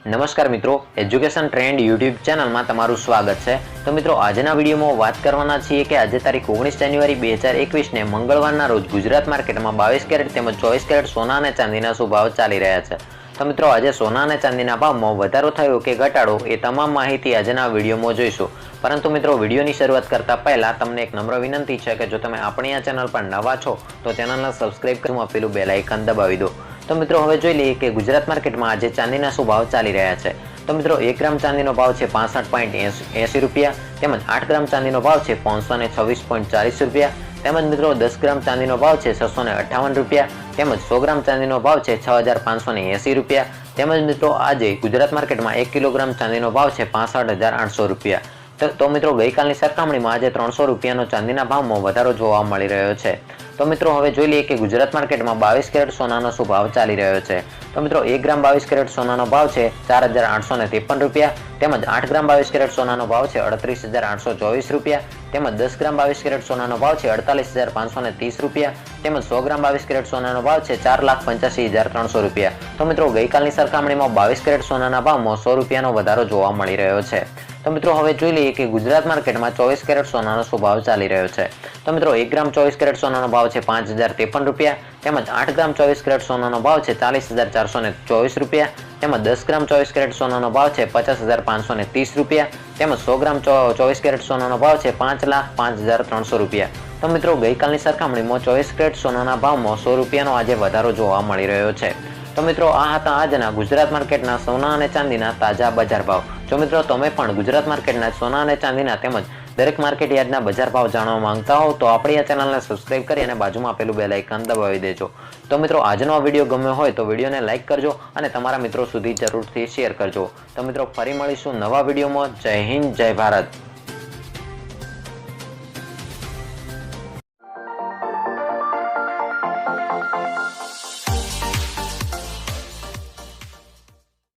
નમસ્કાર મિત્રો education trend YouTube ચેનલમાં તમારું સ્વાગત છે. તો મિત્રો, આજના વિડીયોમાં વાત કરવાના છીએ કે આજે તારીખ ઓગણીસ જાન્યુઆરી બે હજાર એકવીસને મંગળવારના રોજ ગુજરાત માર્કેટમાં બાવીસ કેરેટ તેમજ ચોવીસ કેરેટ સોના અને ચાંદીના શું ભાવ ચાલી રહ્યા છે. તો મિત્રો, આજે સોના અને ચાંદીના ભાવમાં વધારો થયો કે ઘટાડો એ તમામ માહિતી આજના વિડીયોમાં જોઈશું. પરંતુ મિત્રો, વિડીયોની શરૂઆત કરતા પહેલા તમને એક નમ્ર વિનંતી છે કે જો તમે આપણી આ ચેનલ પર નવા છો, તો ચેનલને સબસ્ક્રાઇબ કરી આપેલું બેલ આઇકન દબાવી દો. તો મિત્રો, હવે જોઈ લઈએ કે ગુજરાત માર્કેટમાં આજે ચાંદીના શું ભાવ ચાલી રહ્યા છે. તો મિત્રો, એક ગ્રામ ચાંદીનો ભાવ છે પાસઠ પોઈન્ટ એસી રૂપિયા, તેમજ આઠ ગ્રામ ચાંદીનો ભાવ છે પાંચસો ને છવ્વીસ પોઈન્ટ ચાલીસ રૂપિયા તેમજ મિત્રો દસ ગ્રામ ચાંદીનો ભાવ છે છસો ને અઠ્ઠાવન રૂપિયા, તેમજ સો ગ્રામ ચાંદીનો ભાવ છે છ હજાર પાંચસો ને એંસી રૂપિયા, તેમજ મિત્રો આજે ગુજરાત માર્કેટમાં એક કિલોગ્રામ ચાંદીનો ભાવ છે પાસઠ હજાર આઠસો રૂપિયા. તો- તો મિત્રો ગઈકાલની સરખામણીમાં આજે ત્રણસો રૂપિયાનો ચાંદીના ભાવમાં વધારો જોવા મળી રહ્યો છે. તો મિત્રો, હવે જોઈ લઈએ કે ગુજરાત માર્કેટમાં બાવીસ કેરેટ સોનાનો શું ભાવ ચાલી રહ્યો છે. તો મિત્રો, એક ગ્રામ બાવીસ કેરેટ સોનાનો ભાવ છે ચાર હજાર આઠસો ને ત્રેપન રૂપિયા. તેમજ આઠ ગ્રામ બાવીસ કેરેટ સોનાનો ભાવ છે અડત્રીસ હજાર આઠસો ચોવીસ રૂપિયા. તેમજ દસ ગ્રામ બાવીસ કેરેટ સોનાનો ભાવ છે અડતાલીસ હજાર પાંચસો ને ત્રીસ રૂપિયા. તેમજ સો ગ્રામ બાવીસ કેરેટ સોનાનો ભાવ છે ચાર લાખ પંચ્યાસી હજાર ત્રણસો રૂપિયા. તો મિત્રો, ગઈકાલની સરખામણીમાં બાવીસ કેરેટ સોનાના ભાવમાં સો રૂપિયાનો વધારો જોવા મળી રહ્યો છે. તો મિત્રો, હવે જોઈ લઈએ કે ગુજરાત માર્કેટમાં ચોવીસ કેરેટ સોનાનો શું ભાવ ચાલી રહ્યો છે. તો મિત્રો, એક ગ્રામ ચોવીસ કેરેટ સોનાનો ભાવ છે પાંચ હજાર ત્રેપન રૂપિયા, તેમજ આઠ ગ્રામ ચોવીસ કેરેટ સોનાનો ભાવ છે ચાલીસ હજાર ચારસો ને ચોવીસ રૂપિયા, તેમજ દસ ગ્રામ ચોવીસ કેરેટ સોનાનો ભાવ છે પચાસ હજાર પાંચસો ને ત્રીસ રૂપિયા, તેમજ સો ગ્રામ ચોવીસ કેરેટ સોનાનો ભાવ છે પાંચ લાખ પાંચ હજાર ત્રણસો રૂપિયા. તો મિત્રો, ગઈકાલની સરખામણીમાં ચોવીસ કેરેટ સોનાના ભાવમાં સો રૂપિયાનો આજે વધારો જોવા મળી રહ્યો છે. તો મિત્રો, આ હતા આજના ગુજરાત માર્કેટના સોના અને ચાંદીના તાજા બજાર ભાવ. જો મિત્રો, તમે પણ ગુજરાત માર્કેટના સોના અને ચાંદીના તેમજ દરેક માર્કેટ યાર્ડના બજાર ભાવ જાણવા માંગતા હો, તો આપણી આ ચેનલને સબસ્ક્રાઇબ કરી અને બાજુમાં આપેલું બે લાઇકન દબાવી દેજો. તો મિત્રો, આજનો આ વીડિયો ગમ્યો હોય તો વિડીયોને લાઇક કરજો અને તમારા મિત્રો સુધી જરૂરથી શેર કરજો. તો મિત્રો, ફરી મળીશું નવા વિડીયોમાં. જય હિન્દ, જય ભારત.